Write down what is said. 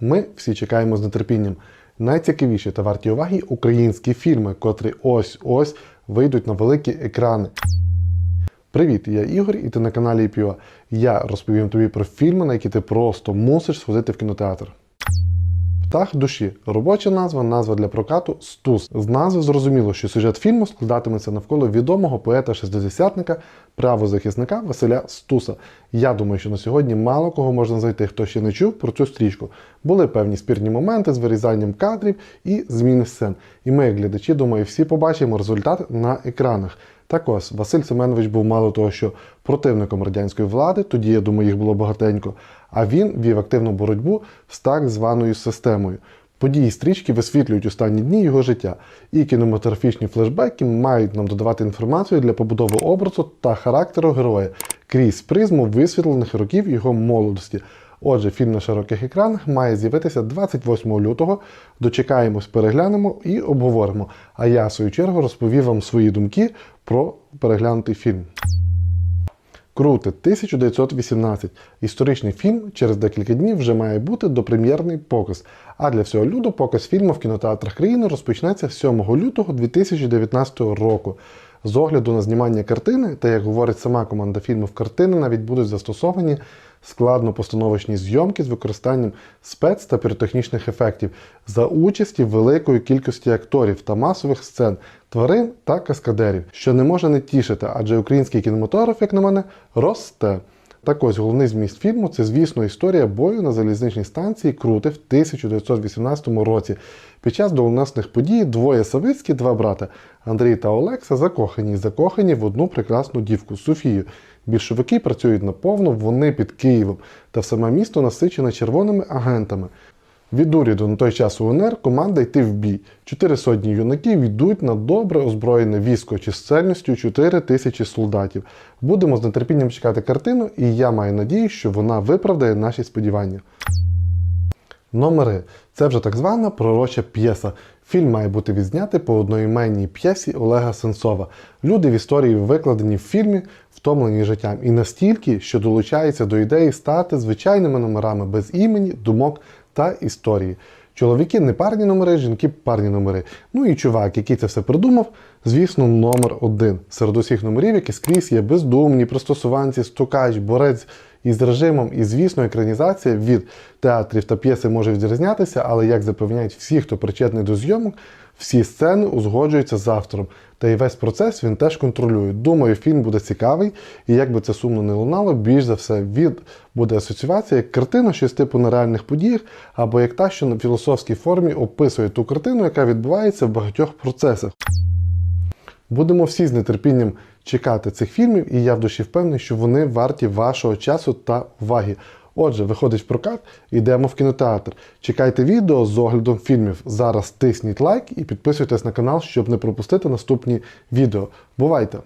Ми всі чекаємо з нетерпінням. Найцікавіші та варті уваги українські фільми, котрі ось-ось вийдуть на великі екрани. Привіт, я Ігор, і ти на каналі ІПІО. Я розповім тобі про фільми, на які ти просто мусиш сходити в кінотеатр. Птах душі робоча назва, назва для прокату Стус. З назви зрозуміло, що сюжет фільму складатиметься навколо відомого поета-шестидесятника, правозахисника Василя Стуса. Я думаю, що на сьогодні мало кого можна знайти, хто ще не чув про цю стрічку. Були певні спірні моменти з вирізанням кадрів і зміни сцен. І ми, як глядачі, думаю, всі побачимо результат на екранах. Так ось, Василь Семенович був мало того, що противником радянської влади, тоді, я думаю, їх було багатенько, а він вів активну боротьбу з так званою системою. Події стрічки висвітлюють останні дні його життя, і кінематографічні флешбеки мають нам додавати інформацію для побудови образу та характеру героя крізь призму висвітлених років його молодості. Отже, фільм на широких екранах має з'явитися 28 лютого. Дочекаємось, переглянемо і обговоримо. А я, в свою чергу, розповів вам свої думки про переглянутий фільм. Крути 1918. Історичний фільм через декілька днів вже має бути допрем'єрний показ. А для всього люду показ фільму в кінотеатрах країни розпочнеться 7 лютого 2019 року. З огляду на знімання картини, та як говорить сама команда фільму, картини навіть будуть застосовані складно-постановочні зйомки з використанням спец та піротехнічних ефектів за участі великої кількості акторів та масових сцен, тварин та каскадерів, що не може не тішити, адже український кінематограф, як на мене, росте. Так ось головний зміст фільму це, звісно, історія бою на залізничній станції Крути в 1918 році. Під час доленосних подій двоє Савицькі, два брата Андрій та Олекса, закохані, закохані в одну прекрасну дівку Софію. Більшовики працюють наповно, вони під Києвом, та саме місто насичене червоними агентами. Від уряду на той час УНР команда йти в бій. Чотири сотні юнаків йдуть на добре озброєне військо чисельністю 4 тисячі солдатів. Будемо з нетерпінням чекати картину, і я маю надію, що вона виправдає наші сподівання. Номери це вже так звана пророча п'єса. Фільм має бути відзнятий по одноіменній п'єсі Олега Сенцова. Люди в історії викладені в фільмі, втомлені життям, і настільки, що долучаються до ідеї стати звичайними номерами без імені, думок та історії. Чоловіки не парні номери, жінки парні номери. Ну і чувак, який це все придумав, звісно, номер один. Серед усіх номерів, які скрізь є бездумні, пристосуванці, стукач, борець із режимом, і, звісно, екранізація від театрів та п'єси може відрізнятися, але як запевняють всі, хто причетний до зйомок, всі сцени узгоджуються з автором. Та й весь процес він теж контролює. Думаю, фільм буде цікавий, і як би це сумно не лунало, більш за все від буде асоціюватися як картина, щось типу на реальних подіях, або як та, що на філософській формі описує ту картину, яка відбувається в багатьох процесах. Будемо всі з нетерпінням чекати цих фільмів, і я в душі впевнений, що вони варті вашого часу та уваги. Отже, виходить в прокат, йдемо в кінотеатр. Чекайте відео з оглядом фільмів. Зараз тисніть лайк і підписуйтесь на канал, щоб не пропустити наступні відео. Бувайте!